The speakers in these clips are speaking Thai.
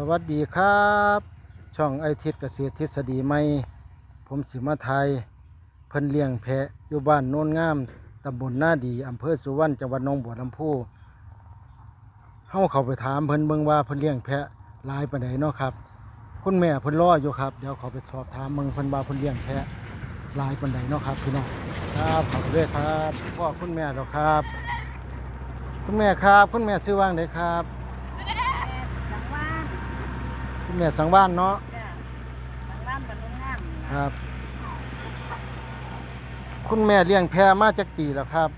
สวัสดีครับ ช่องไอทิศเกษตรทฤษฎีใหม่ผมสิมาไทยเพิ่นเลี้ยงแพะอยู่บ้านโนนงามตำบลนาดีอำเภอสุวรรณจังหวัดหนองบัวลำพูเฮาเข้าไปถามเพิ่นเบิ่งว่าเพิ่นเลี้ยงแพะหลายปานใดเนาะครับ คุณแม่เพิ่นรออยู่ครับเดี๋ยวขาไปสอบถามเบิ่งเพิ่นว่าเพิ่นเลี้ยงแพะหลายปานใดเนาะครับพี่น้องครับขอบคุณเลยครับพ่อคุณแม่ดอกครับ คุณแม่ครับ คุณแม่ชื่อว่างไดครับ คุณแม่สังบ้านเนาะจ้ะสังว่านบรรลุงามครับ คุณแม่เลี้ยงแพะมาจากปีแล้วครับ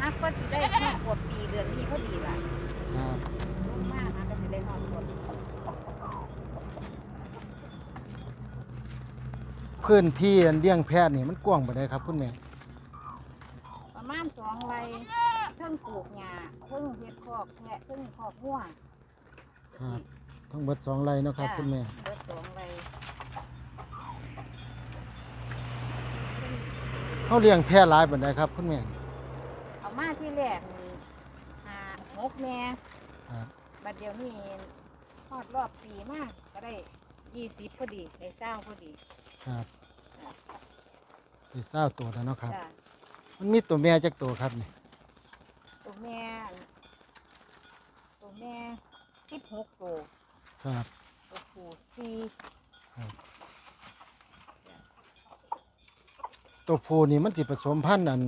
ฮักก็สิได้หอดขวบปีเดือนนี้พอดีล่ะครับลุงมากนะก็สิได้หอดขวบพื้นที่อันเลี้ยงแพะนี่มันกว้างปานใดครับ คุณแม่ประมาณสองไรเพิ่งปลูกหญ้าเพิ่งเฮ็ดคอกแพะเพิ่งคอกงัวครับ ทั้งหมดสองไร่เนาะครับคุณแม่ เบิดสองไรเขาเลี้ยงแพะหลายปานใดครับ คุณแม่ เอามาที่แรกนี่หาหกแม่ครับ บัดเดี๋ยวนี้ทอดรอบปีมากก็ได้ยี่สิบพอดีได้เศร้าพอดีครับสิเศร้าตัวแล้วเนาะครับ จ้ะมันมีตัวแม่จักตัวครับนี่ตัวแม่ตัวแม่สิบหกตัว ครับตัวผู้สี่ตัวผู้นี่มันสิผสมพันธุ์อัน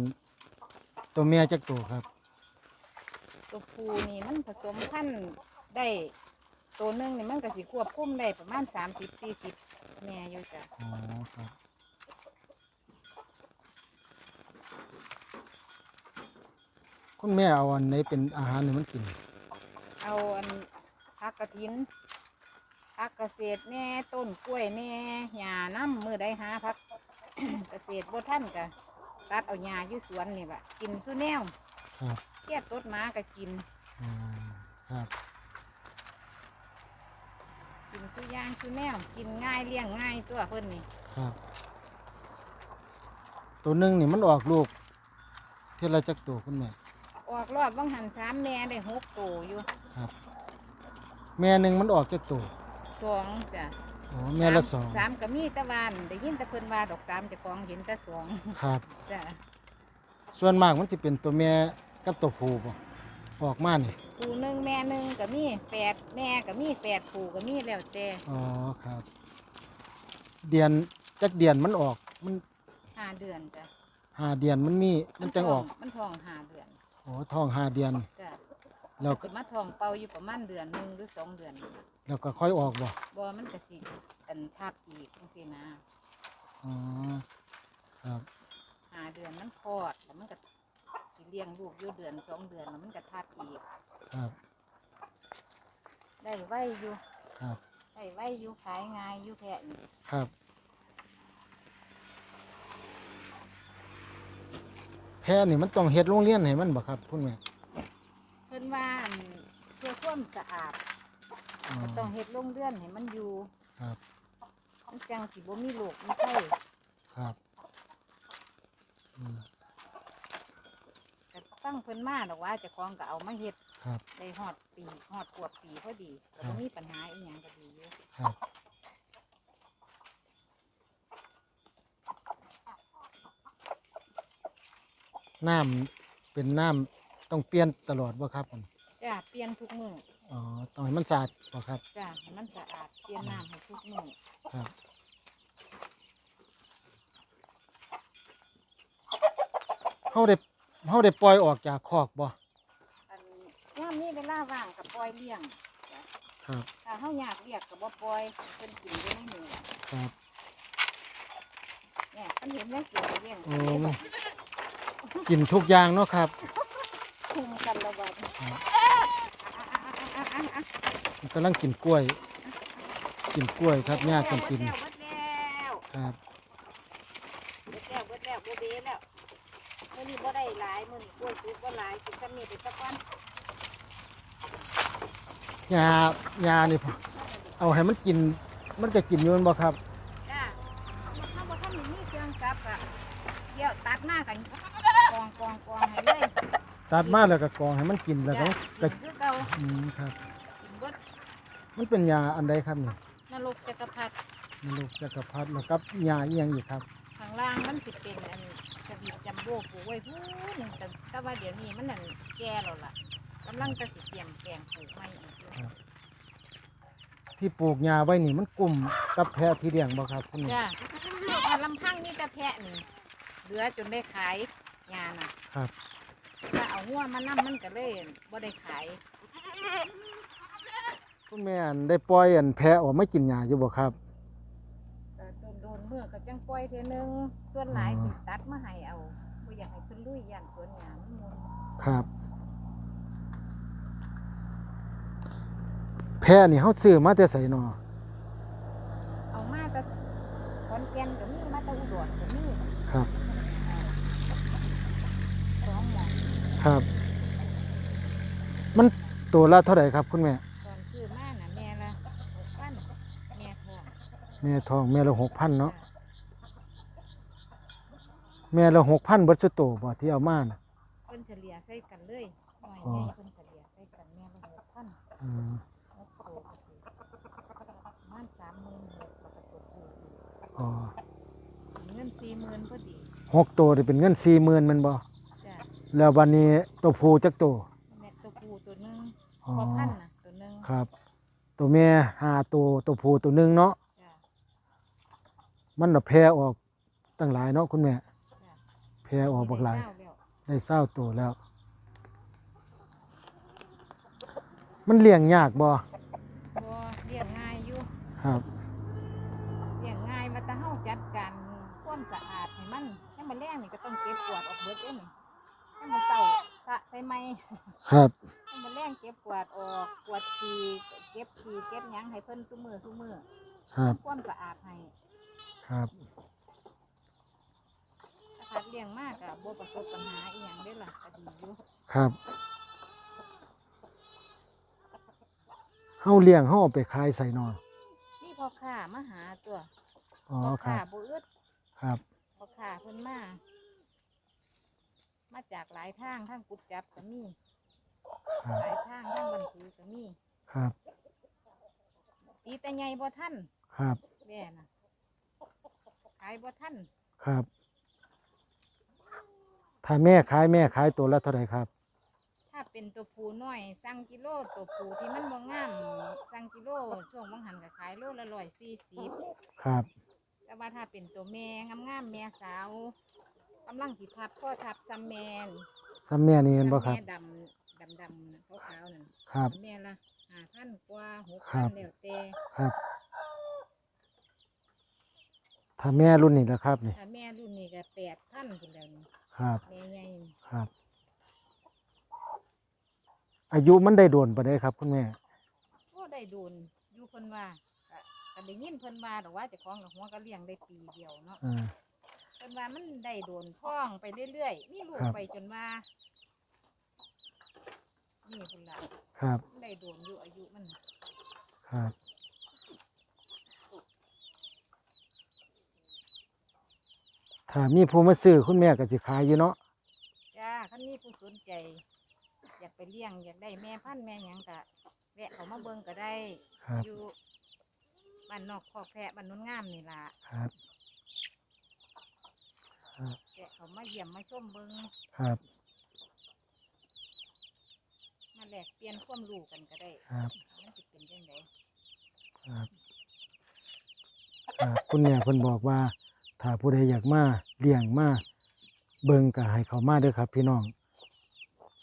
ตัวแม่จักตัวครับ ตัวผู้นี่มันผสมพันธุ์ได้ตัวหนึ่งนี่มันก็สิควบคุมได้ประมาณสามสิบสี่สิบแม่อยู่จ้ะอ๋อครับ คุณแม่เอาอันไหนเป็นอาหารให้มันกิน เอาอันพักกระถิน พักเกษตรแน่ต้นกล้วยแน่หญ้าน้ำมือได้หาพัก เกษตรบ่ท่านกะตัดเอาหญ้าอยู่สวนนี่แหละกินสู้แนวครับเกียดต้นม้าก็กิน อืมครับกินสู้ย่างสู้แนวกินง่ายเลี้ยงง่ายตัวเพิ่นนี่ครับ ตัวหนึ่งนี่มันออกลูกเท่าไรจักตัวคุณแม่ ออกรอบว่างหันสามแม่ได้หกตัวอยู่ครับแม่หนึ่งมันออกจักตัว สองจ้ะอ๋อแม่ละสองสามก็มีแตะวันได้ยินแตะเพิ่นว่าดอกสามเจะกองเห็นแต่สองครับ จ้ะส่วนมากมันจะเป็นตัวแม่กับตัวผู้บ่ออกมานี่ปูหนึ่งแม่หนึ่งก็มีแปดแม่ก็มีแปดปูก็มีแล้วแต่อ๋อครับ เดือนจักเดือนมันออกมันห้าเดือนจ้ะหาเดือนมันมีมันจังออกมันทองห้าเดือนอ๋อท้องหาเดือนจ้ะ แล้วก็คือมาทองเป่าอยู่ประมาณเดือนหนึ่งหรือสองเดือนนี่ล่ะแล้วก็ค่อยออกบ่บ่มันก็สิอันทับอีกจังซี่นะอ๋อครับห้าเดือนมันคลอดแล้วมันก็สิเลี้ยงลูกอยู่เดือนสองเดือนแล้วมันก็ทับอีก ครับได้ไว้อยู่ครับได้ไว้อยู่ขายง่ายอยู่แค่นี้ครับแพะนี่มันต้องเฮ็ดโรงเรียนให้มันบ่ครับคุณแม่เพิ่ นว่าอั่นเพื่อความสะอาดอ๋อ ก็ต้องเฮ็ดโรงเรือนให้มันอยู่ครับ มันจังสิบ่มีโรคมีไข้ครับอืมก็ตั้งเพิ่นมาดอกว่าเจ้าของก็เอามาเฮ็ดครับ ได้ฮอดปีฮอดขวบปีพอดีก็ครับ่บ มีปัญหาอีหยังก็ดีอยู่ครับน้ำเป็นน้ำ ต้องเปลี่ยนตลอดบ่ครับผมจ้าเปลี่ยนทุกมื้ออ๋อต้องให้มันสะอาดบ่ครับ จ้าให้มันสะอาดเปลี่ยนน้ำให้ทุกมื้อครับเฮาได้เฮาได้ปล่อยออกจากคอกบ่อันยามนี้เวลาว่างก็ปล่อยเลี้ยงจ้ะครับ ถ้าเฮาอยากเรียกก็บ่ปล่อยเพิ่นกินอยู่ในนี้ล่ะครับเนี่ยเพิ่นเห็นแล้วกินก็เลี้ยงโอ้มันกินทุกอย่างเนาะครับ คุมกันแล้วบัดนี้ ครับ อะอะอะอะอะ มัน กำลังกินกล้วย กินกล้วยครับญาติกันกินเบิดแล้วครับเบิดแล้วเบิดแล้วเบิดแล้วบ่เบแล้วมื้อนี้บ่ได้หลายมื้อนี้กล้วยสุกบ่หลายกินกันนี่ไปสักวันยายานี่พอเอาให้มันกิน มันก็กินอยู่แม่นบ่ครับจ้าถ้าบ่ทันมีเครื่องจับอะเดี๋ยวตัดหน้ากันกองกองกองให้เลย ตัดมาแล้วก็กรองให้มันกินแล้วก็จ้ะก็กินคือเก่าอืมครับกินเบิด มันเป็นยาอันใดครับนี่นรกจักรพรรดินลูกจักรพรรดิแล้วกับยาอีหยังอีกครับ ข้างล่างมันสิเป็นอันกระดิ่งจัมโบ้ปลูกไว้พูนงแต่แต่ว่าเดี๋ยวนี้มันนั่นแก่แล้วล่ะกำลังจะสิเตรียมแปลงปลูกใหม่อีกอยู่ที่ปลูกยาไว้นี่มันกลุ่มกับแพะที่เลี้ยงบ่ครับคุณแม่จ้าถ้าลำพังนี่แต่แพะนี่เหลือจนได้ขายงานน่ะ ครับ ถ้าเอาหัวมานํมันก็เลยบ่ได้ขาย คุณแม่อันได้ปล่อยอันแพะออกมากินหญ้าอยู่บ่ครับ ก็โดนโดนๆมือก็จังปล่อยเทื่อนึงส่วนหลายอ๋อสิตัดมาให้เอาบ่อยากให้เพิ่นลุยย่านสวนหญ้ามันมุนครับ แพะนี่เฮาซื้อมาแต่ไสนอเอามาแต่ขอนแก่นก็มีมาแต่อุดรก็มีครับสองหมองครับ มันตัวละเท่าไหร่ครับคุณแม่ ตอนซื้อมาน่ะแม่ละหกพันแม่ทอง แม่ทองแม่ละ6,000เนาะแม่ละ6,000เบิดซุโตบ่ที่เอามาน่ะ เพิ่นเฉลี่ยใส่กันเลยหน่อยอ๋อ ใหญ่เพิ่นเฉลี่ยใส่กันแม่ละหกพันอืมหกโตก็สิประมาณสามหมื่นหกแล้วก็ตัวผู้อีกอ๋อเงินสี่หมื่นพอดีหกตัวนี่เป็นเงิน40,000แม่นบ่จ้ะแล้วบัดนี้ตัวผู้จักตัวแม่ตัวผู้ตัวหนึงอ๋อพอพันน่ะตัวหนึงครับ ตัวแม่ห้าตัวตัวผู้ตัวหนึงเนาะจ้ะ มันน่ะแพร่ออกตั้งหลายเนาะคุณแม่จ้ะแพร่ออกบักหลายได้เศร้แล้วได้เศร้าตัวแล้ว มันเลี้ยงยากบ่บ่เลี้ยงง่ายอยู่ครับ เลี้ยงง่ายมาแต่เฮาจัดการความสะอาดให้มันให้มันแรงนี่ก็ต้องเก็บกวาดออกเบิดเด้นี่ให้มันเต่าสะใส่ไม้ครับ ให้มันแรงเก็บกวาดออกกวาดขี้เก็บขี้เก็บหยังให้เพิ่นซุมือซุมือครับทำความสะอาดให้ ครับถ้าขาดเลี้ยงมากก็บ่ประสบปัญหาอีหยังเด้ล่ะก็ดีอยู่ครับเฮาเลี้ยงเฮาเอาไปขายใส่นอนี่พ่อค้ามาหาตัวอ๋อพ่อครัค้าบบ่อึดครับพ่อค้าเพิ่นมา มาจากหลายทางทางกุดจับก็มีครับหลายทางทางบันทือก็มีครับตีแต่ใหญ่บ่ทันครับ แม่น่ะขายบ่ทันครับ ถ้าแม่ขายแม่ขายตัวละเท่าไหร่ครับ ถ้าเป็นตัวผูน้อยสั่งกิโลตัวผูที่มันบ่งามสั่งกิโลช่วงบางหันก็ขายโลละร้อยสี่สิบครับ แต่ว่าถ้าเป็นตัวแม่งามๆแม่สาวกำลังสิทับพ่อทับซ้ำแม่นซ้ำแม่นี่เห็นบ่ครับ แม่ดำดำดำๆขาวๆนั่นครับ แม่ละห้าพันกว่าหกครัพันบ แล้วแต่ครับ ถ้าแม่รุ่นนี้ละครับนี่ถ้าแม่รุ่นนี้ก็แปดพันคนแล้วนี่ครับแม่ใหญ่นี่ครับ อายุมันได้โดนปะได้ครับคุณแม่ก็ได้โดนอยู่เพิ่นว่าก็ก็ได้ยินเพิ่นว่าดอกว่าเจะคล้าของกับหัวก็เลี้ยงได้ปีเดียวเนาะอ่า เพิ่นว่ามันได้โดนพ่องไปเรื่อยๆนี่ลูกครับ ไปจนว่านี่เพิ่นละครับ มันได้โดนอยู่อายุมันครับ ถ้ามีผู้มาซื้อคุณแม่ก็สิขายอยู่เนาะจ้าคันนี้ผู้สนใจ อยากไปเลี้ยงอยากได้แม่พันธุ์แม่หยังก็แวะเขามาเบิ่งก็ได้ ครับ อยู่บ้านนอกคอกแพะบ้านโนนงามนี่ล่ะครับแวะเขามาเยี่ยมมาชมเบิ่งครับมาแลกเปลี่ยนความรู้กันก็ได้ครับมันสิเป็นจังไดครับครับคุณแม่เพิ่นบอกว่า ถ้าผู้ใดอยากมาเลี้ยงมาเบิ่งก็ให้เขามาเด้อครับ พี่น้อง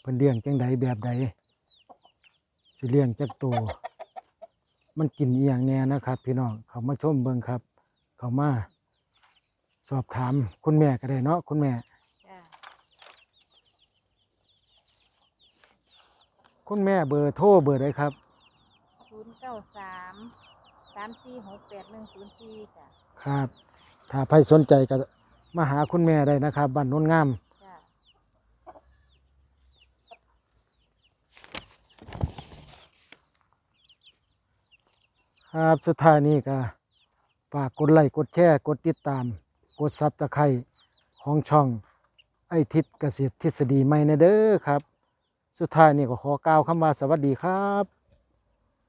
เพิ่นเลี้ยงจังใดแบบใดสิเลี้ยงจักตัวมันกินอีหยังแน่นะครับ พี่น้องเขามาชมเบิ่งครับ เขามาสอบถามคุณแม่ก็ได้เนาะคุณแม่ จ้าคุณแม่เบอร์โทรเบอร์ใดครับ ศูนย์เก้าสามสามสี่หกแปดหนึ่งศูนย์สี่จ้ะครับ ถ้าใครสนใจก็มาหาคุณแม่ได้นะครับบ้านโน้นงาม ครับสุดท้ายนี้ก็ฝากกดไลค์กดแชร์กดติดตาม กดซับตะไคร้ของช่อง ไอทิศเกษตรทฤษฎีใหม่นะเด้อครับ สุดท้ายนี้ก็ขอกล่าวคำว่าสวัสดีครับ